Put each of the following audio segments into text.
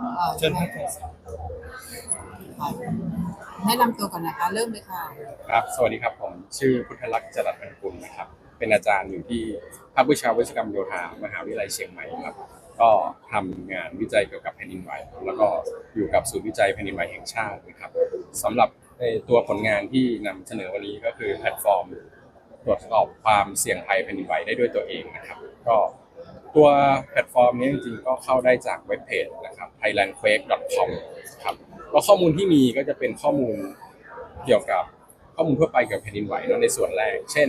อ่อเชิญครับค่ะแนะนำตัวก่อนนะคะ เริ่มเลยค่ะ ครับ สวัสดีครับ ผมชื่อพุทธลักษณ์จรัสพันกุลนะครับ เป็นอาจารย์อยู่ที่ภาควิชาวิศวกรรมโยธามหาวิทยาลัยเชียงใหม่ครับ ก็ทำงานวิจัยเกี่ยวกับแผ่นดินไหว แล้วก็อยู่กับศูนย์วิจัยแผ่นดินไหวแห่งชาตินะครับสำหรับในตัวผลงานที่นำเสนอวันนี้ก็คือแพลตฟอร์ม ตรวจสอบความเสี่ยงภัยแผ่นดินไหวได้ด้วยตัวเองนะครับ ก็ ตัวแพลตฟอร์มนี้จริงๆก็เข้าได้จากเว็บเพจนะครับ thailandquake.com ครับก็ข้อมูลที่มีก็จะเป็นข้อมูลเกี่ยวกับข้อมูลทั่วไปเกี่ยวกับแผ่นดินไหวเนอะในส่วนแรก เช่น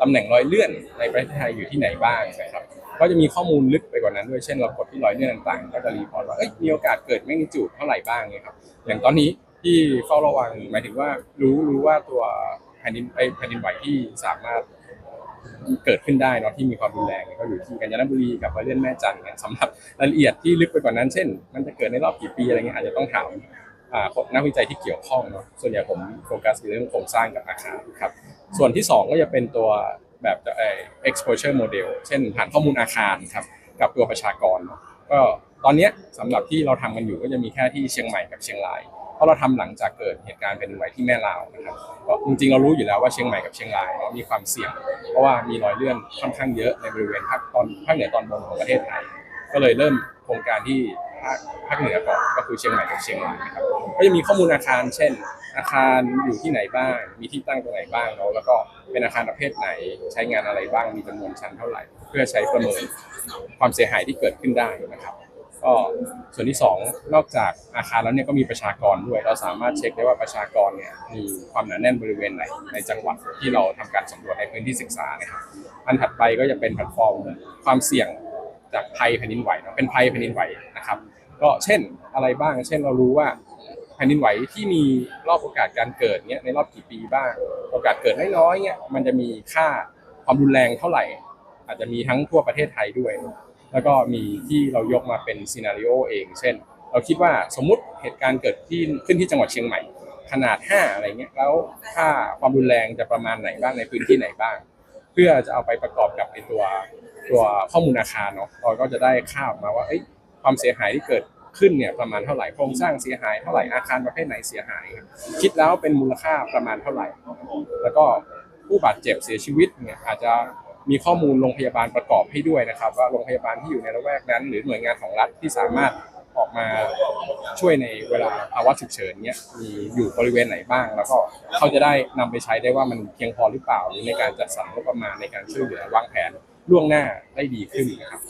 ตำแหน่งรอยเลื่อนในประเทศไทยอยู่ที่ไหนบ้างนะครับ ก็จะมีข้อมูลลึกไปกว่านั้นด้วย เช่นเรากดที่รอยเลื่อนต่างๆ ก็จะรีพอร์ตว่าเอ้ยมีโอกาสเกิดแมกนิจูดเท่าไหร่บ้างเนี่ยครับ อย่างตอนนี้ที่เฝ้าระวังหมายถึงว่ารู้รู้ว่าตัวแผ่นดินไอแผ่นดินไหวที่สามารถ เกิดขึ้นได้เนาะที่มีความรุนแรงก็อยู่ที่กาญจนบุรีกับรอยเลื่อนแม่จันทร์เนี่ยสำหรับรายละเอียดที่ลึกไปกว่านั้นเช่น มันจะเกิดในรอบกี่ปีอะไรเงี้ยอาจจะต้องถามนักวิจัยที่เกี่ยวข้องเนาะส่วนใหญ่ผมโฟกัสเรื่องโครงสร้างกับอาคารครับส่วนที่สองก็จะเป็นตัวแบบเอ่อ exposure model เช่นฐานข้อมูลอาคารครับกับตัวประชากรเนาะก็ตอนนี้ยสำหรับที่เราทำกันอยู่ก็จะมีแค่ที่เชียงใหม่กับเชียงราย เพราะเราทำหลังจากเกิดเหตุการณ์แผ่นดินไหวที่แม่ลาวนะครับก็จริงๆเรารู้อยู่แล้วว่าเชียงใหม่กับเชียงรายเนามีความเสี่ยง เพราะว่ามีรอยเลื่อนค่อนข้างเยอะในบริเวณภาคตอนภาคเหนือตอนบนของประเทศไทยก็เลยเริ่มโครงการที่ภาคภาคเหนือก่อนก็คือเชียงใหม่กับเชียงรายนะครับก็จะมีข้อมูลอาคาร เช่น อาคารอยู่ที่ไหนบ้าง มีที่ตั้งตรงไหนบ้างเนาะแล้วก็เป็นอาคารประเภทไหนใช้งานอะไรบ้างมีจำนวนชั้นเท่าไหร่ เพื่อใช้ประเมินความเสียหายที่เกิดขึ้นได้นะครับ ก็ส่วนที่สองนอกจากอาคารแล้วเนี่ยก็มีประชากรด้วย เราสามารถเช็คได้ว่าประชากรเนี่ยมีความหนาแน่นบริเวณไหนในจังหวัดที่เราทำการสำรวจในพื้นที่ศึกษานะครับอันถัดไปก็จะเป็นแพลตฟอร์มความเสี่ยงจากภัยแผ่นดินไหวเนอะเป็นภัยแผ่นดินไหวนะครับก็เช่นอะไรบ้าง เช่นเรารู้ว่าแผ่นดินไหวที่มีรอบโอกาสการเกิดเนี่ยในรอบกี่ปีบ้าง โอกาสเกิดน้อยๆเนี่ยมันจะมีค่าความรุนแรงเท่าไหร่ อาจจะมีทั้งทั่วประเทศไทยด้วย แล้วก็มีที่เรายกมาเป็นซีนารีโอเอง เช่น เราคิดว่าสมมุติเหตุการณ์เกิดที่ขึ้นที่จังหวัดเชียงใหม่ ขนาด 5 อะไรเงี้ยแล้วค่าความรุนแรงจะประมาณไหนบ้างในพื้นที่ไหนบ้าง เพื่อจะเอาไปประกอบกับในตัวตัวข้อมูลอาคารเนาะเราก็จะได้ค่าออกมาว่าเอ้ความเสียหายที่เกิดขึ้นเนี่ยประมาณเท่าไหร่โครงสร้างเสียหายเท่าไหร่อาคารประเภทไหนเสียหาย คิดแล้วเป็นมูลค่าประมาณเท่าไหร่ แล้วก็ผู้บาดเจ็บเสียชีวิตเนี่ยอาจจะ มีข้อมูลโรงพยาบาลประกอบให้ด้วยนะครับ ว่าโรงพยาบาลที่อยู่ในละแวกนั้น หรือหน่วยงานของรัฐที่สามารถออกมาช่วยในเวลาภาวะฉุกเฉินเนี่ยมีอยู่บริเวณไหนบ้าง แล้วก็เขาจะได้นำไปใช้ได้ว่ามันเพียงพอหรือเปล่าหรือในการจัดสรรงบประมาณในการช่วยเหลือวางแผนล่วงหน้าได้ดีขึ้นนะครับ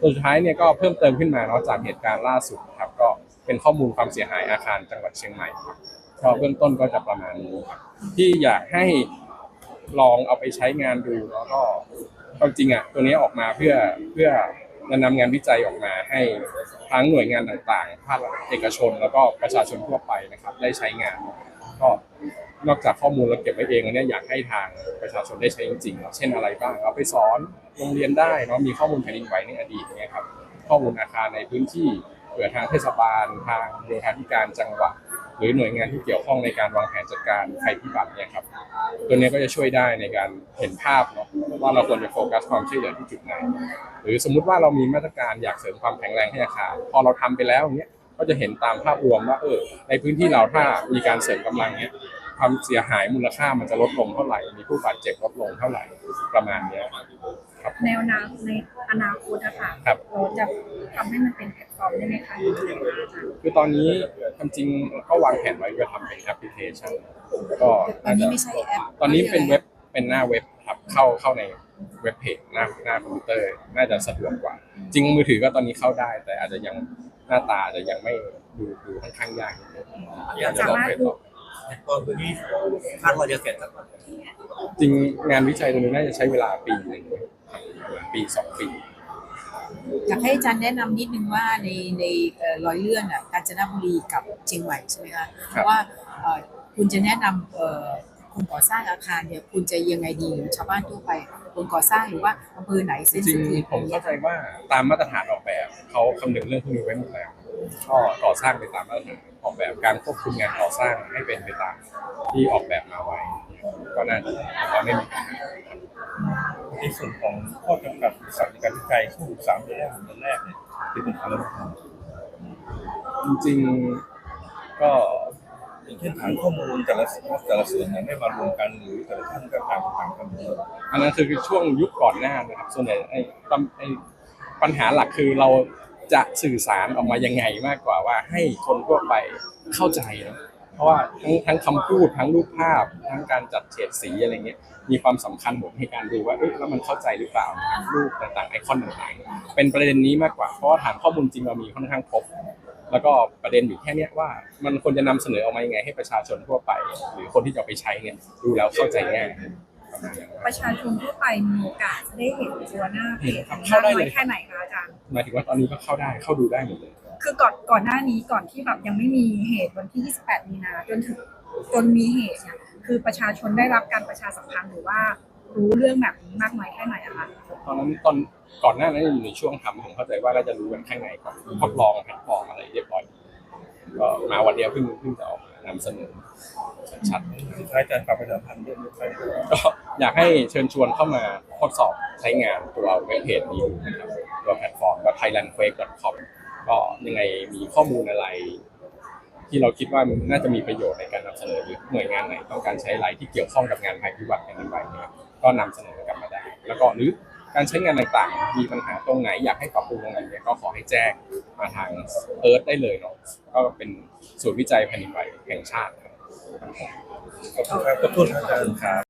ส่วนสุดท้ายเนี่ยก็เพิ่มเติมขึ้นมาเนาะจากเหตุการณ์ล่าสุดครับก็เป็นข้อมูลความเสียหายอาคารจังหวัดเชียงใหม่ครับก็เบื้องต้นก็จะประมาณนี้ครับที่อยากให้ ลองเอาไปใช้งานดูแล้วก็ความจริงอะตัวนี้ออกมาเพื่อเพื่อนำงานวิจัยออกมาให้ทั้งหน่วยงานต่างๆ ภาคเอกชนแล้วก็ประชาชนทั่วไปนะครับ ได้ใช้งาน ก็นอกจากข้อมูลเราเก็บไว้เองแล้วเนี่ยอยากให้ทางประชาชนได้ใช้จริงๆเนาะเช่นอะไรบ้างเอาไปสอนโรงเรียนได้เนาะมีข้อมูลแผ่นดินไหวในอดีตเนี่ยครับข้อมูลอาคารในพื้นที่เผื่อทางเทศบาลทางโยธาธิการจังหวัด หรือหน่วยงานที่เกี่ยวข้องในการวางแผนจัดการภัยพิบัติเนี่ยครับตัวนี้ก็จะช่วยได้ในการเห็นภาพเนาะว่าเราควรจะโฟกัสความช่วยเหลือที่จุดไหน หรือสมมุติว่าเรามีมาตรการอยากเสริมความแข็งแรงให้อาคารพอเราทำไปแล้วเนี้ยก็จะเห็นตามภาพรวมว่าเออในพื้นที่เราถ้ามีการเสริมกำลังเนี้ยความเสียหายมูลค่ามันจะลดลงเท่าไหร่ มีผู้บาดเจ็บลดลงเท่าไหร่ประมาณเนี้ย ครับ แนวนาในอนาคตอะค่ะครับ เราจะทำให้มันเป็นแพลตฟอร์มได้ไหมคะหรือยังไงคะอาจารย์คือตอนนี้ความจริงก็วางแผนไว้จะทำเป็นแอปพลิเคชันก็ตอนนี้ไม่ใช่แอปตอนนี้เป็นเว็บเป็นหน้าเว็บครับเข้าเข้าในเว็บเพจหน้าหน้าคอมพิวเตอร์น่าจะสะดวกกว่า จริงมือถือก็ตอนนี้เข้าได้ แต่อาจจะยังหน้าตาอาจจะยังไม่ดูดูค่อนข้างยากนิดนึงอาจจะลองไปต่อ ตอนนี้คาดว่าจะเสร็จสักวันจริงงานวิจัยตัวนี้น่าจะใช้เวลาปีหนึ่ง ครับปีสองปีอยากให้อาจารย์แนะนำนิดนึงว่าในในเอ่อรอยเลื่อนอะกาญจนบุรีกับเชียงใหม่ใช่ไหมคะว่าเอ่อคุณจะแนะนำเอ่อคนก่อสร้างอาคารเนี่ยคุณจะยังไงดีหรือชาวบ้านทั่วไปคนก่อสร้างหรือว่าอำเภอไหนเส้นจริงสุดผมเข้าใจว่าตามมาตรฐานออกแบบเขาคำนึงเรื่องพวกนี้ไว้หมดแล้วก็ก่อสร้างไปตามมาตรฐานออกแบบการควบคุมงานก่อสร้างให้เป็นไปตามที่ออกแบบมาไว้ ก็น่าจะผมว่าไม่มีปัญหา ในส่วนของข้อจำกัดสัตว์ในการวิจัยช่วงสามเดือนแรกเดือนแรกเนี่ยเป็นปัญหาเรื่องของจริงๆก็อย่างเช่นฐานข้อมูลแต่ละแต่ละส่วนเนี่ยไม่มารวมกันหรือแต่ละท่านก็ต่างต่างกันอันนั้นคือช่วงยุคก่อนหน้านะครับส่วนใหญ่ไอ้ปัญไอ้ปัญหาหลักคือเราจะสื่อสารออกมายังไงมากกว่าว่าให้คนทั่วไปเข้าใจเนอะ เพราะว่าทั้งทั้งคำพูดทั้งรูปภาพ ทั้งการจัดเฉดสีอะไรเงี้ยมีความสำคัญหมดในการดูว่าเอ๊ะแล้วมันเข้าใจหรือเปล่ารูปต่างๆไอคอนต่างๆ เป็นประเด็นนี้มากกว่าเพราะว่าฐานข้อมูลจริงเรามีค่อนข้างครบแล้วก็ประเด็นอยู่แค่เนี้ยว่ามันควรจะนำเสนอออกมายังไงให้ประชาชนทั่วไป หรือคนที่จะเอาไปใช้เนี่ยดูแล้วเข้าใจง่ายประมาณนั้นประชาชนทั่วไปมีโอกาสได้เห็นตัวหน้าเพจครับมากเข้าได้น้เลอยยแค่ไหนคะอาจารย์หมายถึงว่าตอนนี้ก็เข้าได้เข้าดูได้หมดเลย คือก่อนก่อนหน้านี้ก่อนที่แบบยังไม่มีเหตุวันที่ 28 มีนาจนถึงจนมีเหตุเนี่ยคือประชาชนได้รับการประชาสัมพันธ์หรือว่ารู้เรื่องแบบนี้มากน้อยแค่ไหนอะคะตอนนั้นตอนก่อนหน้านั้นอยู่ในช่วงทำผมเข้าใจว่าน่าจะรู้กันข้างในก่อนทดลองแพลตฟอร์มอะไรเรียบร้อยก็มาวันเดียวเพิ่งเพิ่งจะออกมานำเสนอชัดๆสุดท้ายอาจารย์ฝากประชาสัมพันธ์เรื่องนี้ไปก็อยากให้เชิญชวนเข้ามาทดสอบใช้งานตัวเว็บเพจนี้ดูนะครับตัวแพลตฟอร์มก็ thailandquake.com ก็ยังไงมีข้อมูลอะไร ที่เราคิดว่าน่าจะมีประโยชน์ในการนำเสนอหรือหน่วยงานไหนต้องการใช้อะไรที่เกี่ยวข้องกับงานภัยพิบัติแผ่นดินไหวเนี่ยก็นำเสนอกลับมาได้ แล้วก็หรือการใช้งานต่างๆ มีปัญหาตรงไหนอยากให้ปรับปรุงตรงไหนเนี่ยก็ขอให้แจ้งมาทางเอิร์ธได้เลยเนาะก็เป็นศูนย์วิจัยแผ่นดินไหวแห่งชาติครับขอบคุณครับขอบคุณอาจารย์ครับ